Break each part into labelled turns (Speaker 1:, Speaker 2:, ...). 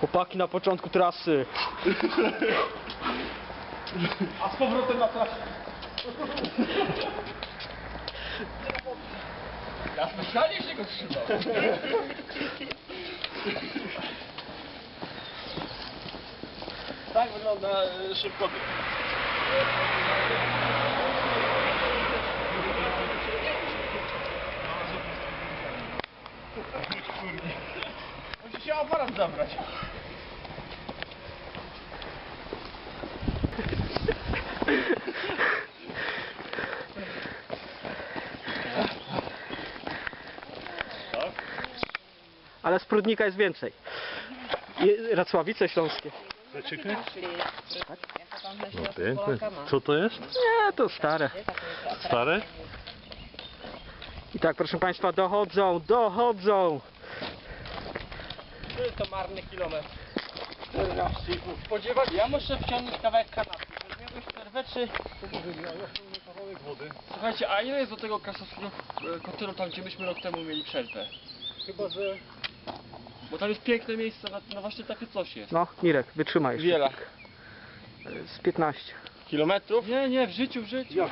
Speaker 1: Chłopaki na początku trasy.
Speaker 2: A z powrotem na trasę. Ja specjalnie się go trzymał. Tak wygląda e, szybko. Musi się aparat zabrać.
Speaker 1: Ale z Prudnika jest więcej. Racławice śląskie.
Speaker 3: No piękne. Co to jest?
Speaker 1: Nie, to stare.
Speaker 3: Stare?
Speaker 1: I tak, proszę Państwa, dochodzą, dochodzą.
Speaker 2: To marny kilometr. 14,5. Spodziewać? Ja muszę wciągnąć kawałek kanapki. Weźmiemy przerwę, czy... Słuchajcie, a ile jest do tego kasowskiego e, kotelu tam, gdzie myśmy rok temu mieli przerwę?
Speaker 3: Chyba, że...
Speaker 2: Bo tam jest piękne miejsce, na, na właśnie takie coś jest.
Speaker 1: No, Mirek, wytrzymaj jeszcze.
Speaker 2: Wiele.
Speaker 1: Z 15.
Speaker 2: Kilometrów? Nie, nie, w życiu, w życiu.
Speaker 3: Jak?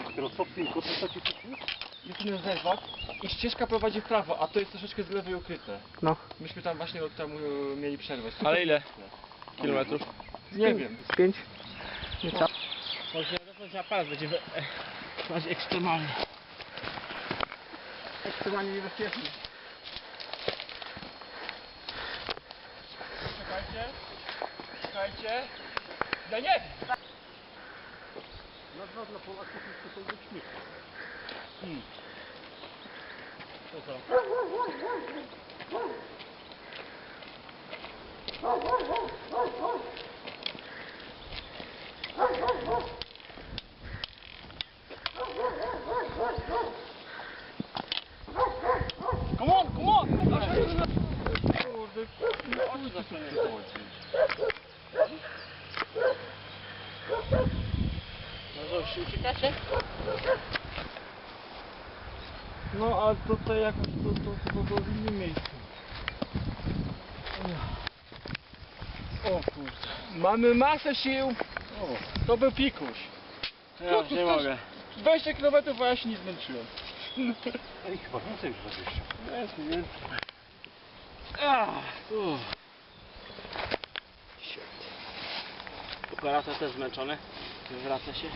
Speaker 3: Taki taki?
Speaker 2: Jest ten zezwak i ścieżka prowadzi w prawo, a to jest troszeczkę z lewej ukryte.
Speaker 1: No,
Speaker 2: Myśmy tam właśnie rok temu e, mieli przerwę. Ale ile? Kilometrów? Nie wiem.
Speaker 1: z 5. Nie tak.
Speaker 2: Może na aparat będzie we- e, bardziej ekstremalny. Ekstremalnie niebezpieczny. Czekajcie. Czekajcie. Ja nie!
Speaker 3: Nazwa dla Polaków jest to są śmiech.
Speaker 2: To? Come on, come on! Kurde, oczy zasłonięte. No to już uciekacie? No a tutaj jakoś to, to, to, to w innym miejscu. O kurde. Mamy masę sił. To był pikuś. Ja
Speaker 3: już nie mogę.
Speaker 2: 20 km, a ja się nie zmęczyłem.
Speaker 3: Ej, chyba więcej już 20.
Speaker 2: Jest mniej więcej. Uff.
Speaker 4: Operator też zmęczony. Wywraca się.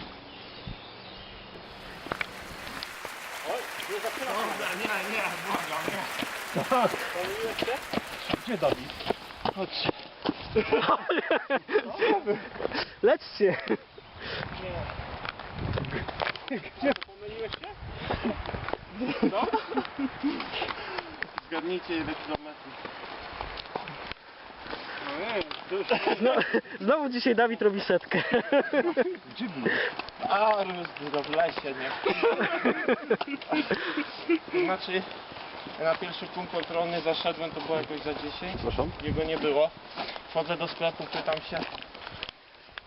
Speaker 3: Gdzie Dawid?
Speaker 2: Chodźcie.
Speaker 1: Lećcie.
Speaker 2: Pomyliłeś się? No? Zgadnijcie ile kilometrów. No nie.
Speaker 1: No, znowu dzisiaj Dawid robi setkę.
Speaker 3: Gdzie był?
Speaker 2: A, rozdy w lesie, nie? Znaczy, na pierwszy punkt kontrolny zaszedłem, to było jakoś za 10.
Speaker 3: Przepraszam?
Speaker 2: Jego nie było. Wchodzę do sklepu, pytam się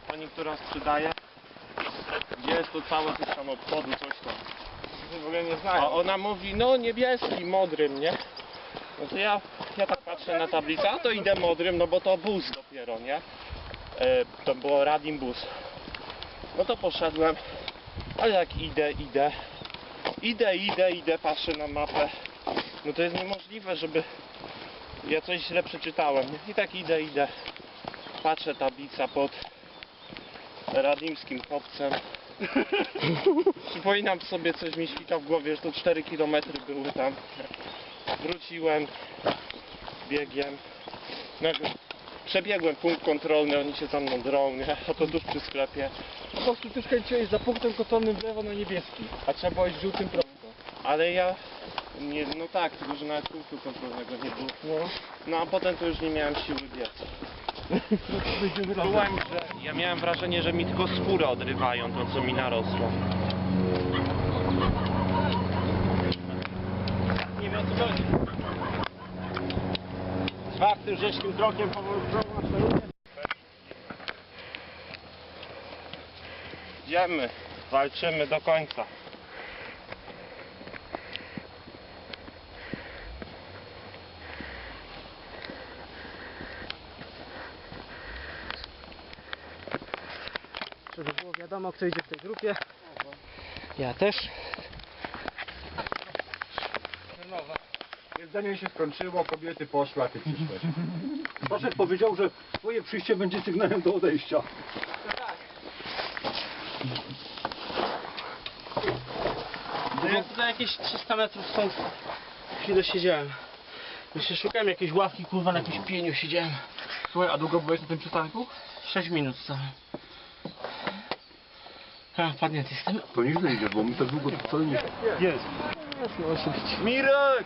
Speaker 2: pani, która sprzedaje, gdzie jest to całe coś tam obchodu, coś tam. W ogóle nie znają. A ona mówi, no niebieski, modrym, nie? No to ja, ja tak patrzę na tablicę, a to idę modrym, no bo to bus dopiero, nie? E, to było Radim bus. No to poszedłem, ale jak idę, idę, idę, idę, idę, patrzę na mapę. No to jest niemożliwe, żeby ja coś źle przeczytałem. I tak idę, idę. Patrzę tablica pod radimskim chłopcem. Przypominam sobie, coś mi świta w głowie, że to 4 km były tam. Wróciłem biegiem. Nagle przebiegłem punkt kontrolny, oni się za mną drą, nie? A to tuż przy sklepie. Po prostu ty skręciłeś za punktem kontrolnym w lewo na niebieski, a trzeba było iść żółtym prosto. Ale ja... Nie, no tak, tylko że nawet punktu kontrolnego nie było. No. no a potem to już nie miałem siły biec. Byłem, że ja miałem wrażenie, że mi tylko skórę odrywają to, co mi narosło. Nie wiem o co chodzi tym rzeźkim krokiem powoli Idziemy, walczymy do końca.
Speaker 1: Żeby było wiadomo, kto idzie w tej grupie. Ja też.
Speaker 3: Jedzenie się skończyło, kobiety poszły, a ty przyszłeś. Staszek powiedział, że twoje przyjście będzie sygnałem do odejścia.
Speaker 4: No ja tutaj jakieś 300 metrów stąd chwilę siedziałem. Jeszcze szukałem jakiejś ławki, kurwa, na jakimś pieniu siedziałem.
Speaker 3: Słuchaj, a długo byłeś na tym przystanku?
Speaker 4: 6 minut stałem. A, padnięty jestem.
Speaker 3: To nieźle idziesz, bo my tak długo wcale nie... Jest. Мирок!